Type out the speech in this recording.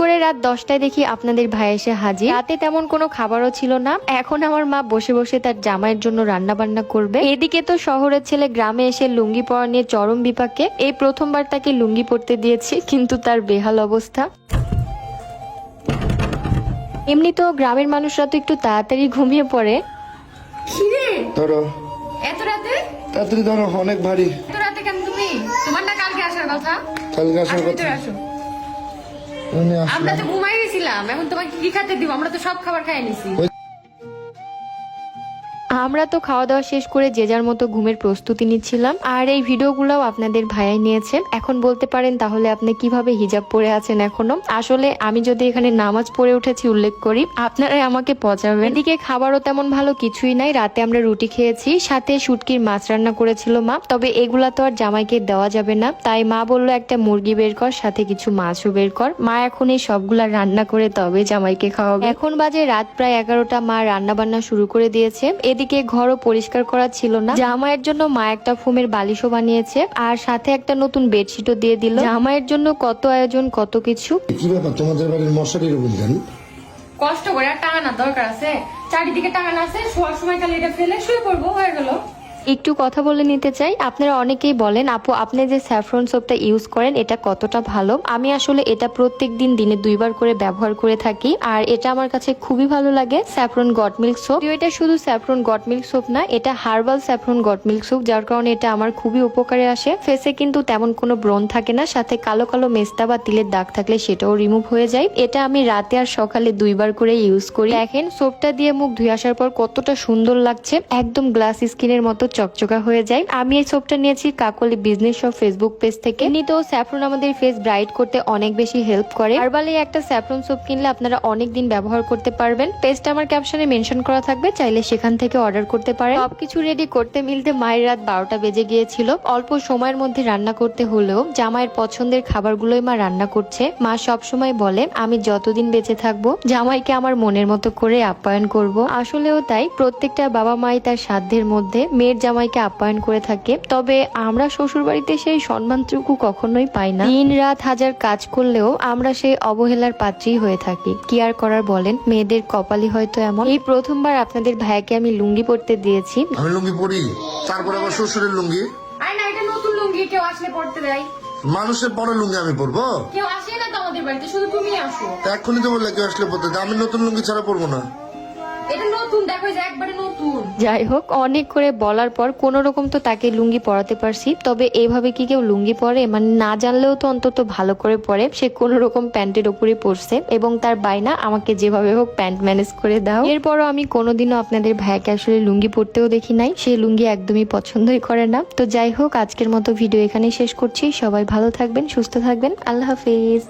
করে রাত দশটায় দেখি আপনাদের ভাই এসে হাজির। রাতে তেমন কোনো খাবারও ছিল না। এখন আমার মা বসে বসে তার জামাইয়ের জন্য রান্না বান্না করবে। এদিকে তো শহরের ছেলে গ্রামে এসে লুঙ্গি পরা নিয়ে চরম বিপাকে। এই প্রথমবার তাকে লুঙ্গি পরতে দিয়েছি কিন্তু তার বেহাল অবস্থা। এমনি তো গ্রামের মানুষরা তো একটু তাড়াতাড়ি ঘুমিয়ে পড়ে। ধরো। এত রাতে? তাড়াতাড়ি ধরো অনেক ভারী। এত রাতে কেন তুমি? তোমার না কালকে আসার কথা। কালকে আসার কথা। আমরা তো ঘুমাই গেছিলাম এখন তোমাকে কি খেতে দিব? আমরা তো সব খাবার খাই নিছি। আমরা তো খাওয়া দাওয়া শেষ করে যে যার মতো ঘুমের প্রস্তুতি নিচ্ছিলাম। আর এই ভিডিওগুলোও আপনাদের ভাইয়াই নিয়েছে এখন বলতে পারেন তাহলে আপনি কীভাবে হিজাব পরে আছেন এখনও? আসলে আমি যদি এখানে নামাজ পড়ে উঠেছি উল্লেখ করি, আপনারাই আমাকে পচাবেন। এদিকে খাবারও তেমন ভালো কিছুই নাই। রাতে আমরা রুটি খেয়েছি, সাথে শুটকির মাছ রান্না করেছিল মা। তবে এগুলা তো আর জামাইকে দেওয়া যাবে না। তাই মা বলল, একটা মুরগি বের কর, সাথে কিছু মাছও বের কর। মা এখন এই সবগুলা রান্না করে তবে জামাইকে খাওয়াবে। এখন বাজে রাত প্রায় এগারোটা। মা রান্না বান্না শুরু করে দিয়েছে। এদিকে ঘরও পরিষ্কার করা ছিল না। জামাইয়ের জন্য মা একটা ফোমের বালিশও বানিয়েছে আর সাথে একটা নতুন বেডশিটও দিয়ে দিল। জামাইয়ের জন্য কত আয়োজন কত কিছু। কি ব্যাপার? তোমাদের বাড়ির মশারির বুঝলেন কষ্ট করে আর টাঙানো দরকার আছে। চারিদিকে টাঙানো আছে শোয়ার সময় খালি এটা ফেলে শুয়ে পড়ব হয়ে গেল। একটু কথা বলে নিতে চাই। আপনারা অনেকেই বলেন, আপু, আপনি যে স্যাফরন সোপটা ইউজ করেন, এটা কতটা ভালো? আমি আসলে এটা প্রত্যেক দিন দিনে দুইবার করে ব্যবহার করে থাকি, আর এটা আমার কাছে খুবই ভালো লাগে, স্যাফরন গট মিল্ক সোপ। এটা শুধু স্যাফরন গট মিল্ক সোপ না, এটা herbal saffron goat milk soap, যার কারণে এটা আমার খুবই উপকারে আসে। ফেসে কিন্তু তেমন কোনো ব্রণ থাকে না, সাথে কালো কালো মেস্তা বা তিলের দাগ থাকলে সেটাও রিমুভ হয়ে যায়। এটা আমি রাতে আর সকালে দুইবার করে ইউজ করি। দেখেন, সোপটা দিয়ে মুখ ধুয়ে আসার পর কতটা সুন্দর লাগছে। একদম গ্লাস স্কিনের মতো চকচকা হয়ে যায়। আমি এই সোপটা নিয়েছি কাকলি বিজনেস সব ফেসবুক পেজ থেকে। এমনিতেও স্যাফরন আমাদের ফেস ব্রাইট করতে অনেক বেশি হেল্প করে। হার্বালে একটা স্যাফরন সোপ কিনলে আপনারা অনেক দিন ব্যবহার করতে পারবেন। পেজটা আমার ক্যাপশনে মেনশন করা থাকবে, চাইলে সেখান থেকে অর্ডার করতে পারেন। সবকিছু রেডি করতে মিলতে মায়ের রাত বারোটা বেজে গিয়েছিল। অল্প সময়ের মধ্যে রান্না করতে হলেও জামাইয়ের পছন্দের খাবারগুলোই মা রান্না করছে। মা সব সময় বলে, আমি যতদিন বেঁচে থাকব, জামাইকে আমার মনের মতো করে আপ্যায়ন করব। আসলেও তাই প্রত্যেকটা বাবা মাই তার সাধ্যের মধ্যে মেয়ের জামাইকে আপ্যায়ন করে থাকে তবে আমরা শ্বশুর বাড়িতে সেই সম্মানটুকু কখনোই পাই না। দিন রাত হাজার কাজ করলেও আমরা সেই অবহেলার পাত্রী হয়ে থাকি। কি আর করার বলেন? মেয়েদের কপালই হয়তো এমন। এই প্রথমবার আপনাদের ভাইয়াকে আমি লুঙ্গি পরতে দিয়েছি। আমি লুঙ্গি পরি। তারপর আবার শ্বশুরের লুঙ্গি। আর না এটা নতুন লুঙ্গি কেউ আসলে পড়তে দেয়। মানুষের বড় লুঙ্গি আমি পরবো? কেউ আসে না তো আমাদের বাড়িতে শুধু তুমি আসো। তা এক্ষুনি তো বললে কেউ আসলে পড়তে। আমি নতুন লুঙ্গি ছাড়া পরবো না। এটা নতুন দেখো যে একবারে যাই হোক, অনেক করে বলার পর কোন রকম তো তাকে লুঙ্গি পরাতে পারছি, তবে এইভাবে কি কেউ লুঙ্গি পরে? মানে না জানলেও তো অন্তত ভালো করে পরে, সে কোন রকম প্যান্টের উপরে পরছে, এবং তার বাইনা আমাকে যেভাবে হোক প্যান্ট ম্যানেজ করে দাও। এরপরও আমি কোনোদিনও আপনাদের ভাইকে আসলে লুঙ্গি পরতেও দেখি নাই, সে লুঙ্গি একদমই পছন্দই করে না। তো যাই হোক, আজকের মতো ভিডিও এখানেই শেষ করছি, সবাই ভালো থাকবেন, সুস্থ থাকবেন, আল্লাহ হাফিজ।